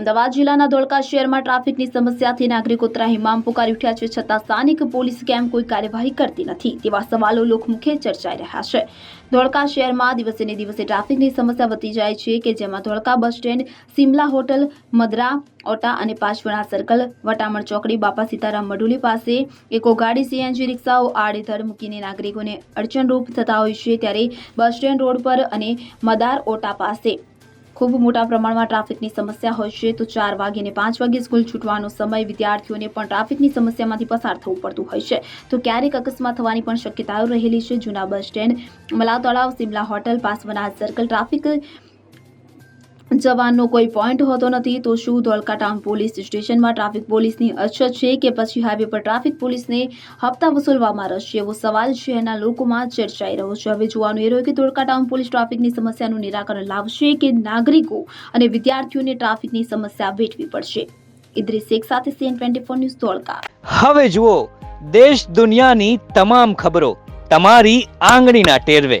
અમદાવાદ જિલ્લાના ધોળકા શહેરમાં ટ્રાફિકની સમસ્યાથી નાગરિકો ત્રાહિમામ પુકારી ઉઠ્યા છે છતાં સ્થાનિક પોલીસ કેમ કોઈ કાર્યવાહી કરતી નથી તેવા સવાલો લોકમુખે ચર્ચાઈ રહ્યા છે. ધોળકા શહેરમાં દિવસે ને દિવસે ટ્રાફિકની સમસ્યા વધી જાય છે કે જેમાં Dholka bus stand, Simla hotel, મદરા, ઓટા અને પાછવણા સર્કલ, વટામણ ચોકડી, બાપા સીતારામ મડુલી પાસે એકો ગાડી સીએનજી રિક્ષાઓ આડેધડ મૂકીને નાગરિકોને અડચણરૂપ થતા હોય છે ત્યારે બસ સ્ટેન્ડ રોડ પર અને મદાર ઓટા પાસે ખૂબ મોટા પ્રમાણમાં ટ્રાફિકની સમસ્યા હોય છે, તો ચાર વાગ્યે પાંચ વાગે સ્કૂલ છૂટવાનો સમય વિદ્યાર્થીઓને પણ ટ્રાફિકની સમસ્યામાંથી પસાર થવું પડતું હોય છે. તો ક્યારેક અકસ્માત થવાની પણ શક્યતાઓ રહેલી છે. જૂના બસ સ્ટેન્ડ મલા તળાવ સિમલા હોટલ પાસવનાથ સર્કલ ટ્રાફિક જવાનનો કોઈ પોઈન્ટ હોતો નથી, તો શું ધોળકા ટાઉન પોલીસ સ્ટેશનમાં ટ્રાફિક પોલીસની અછત છે કે પછી હાઈવે પર ટ્રાફિક પોલીસને હપ્તા વસૂલવામાં રસ છે? એવો સવાલ શહેરના લોકોમાં ચર્ચાઈ રહ્યો છે. હવે જોવાનું એ રહ્યું કે ધોળકા ટાઉન પોલીસ ટ્રાફિકની સમસ્યાનું નિરાકરણ લાવશે કે નાગરિકો અને વિદ્યાર્થીઓને ટ્રાફિકની સમસ્યા વેઠવી પડશે? ઇદ્રિસ શેખ સાથે CN twenty four news Dholka હવે જુઓ, દેશ દુનિયાની તમામ ખબરો તમારી આંગળીના ટેરવે.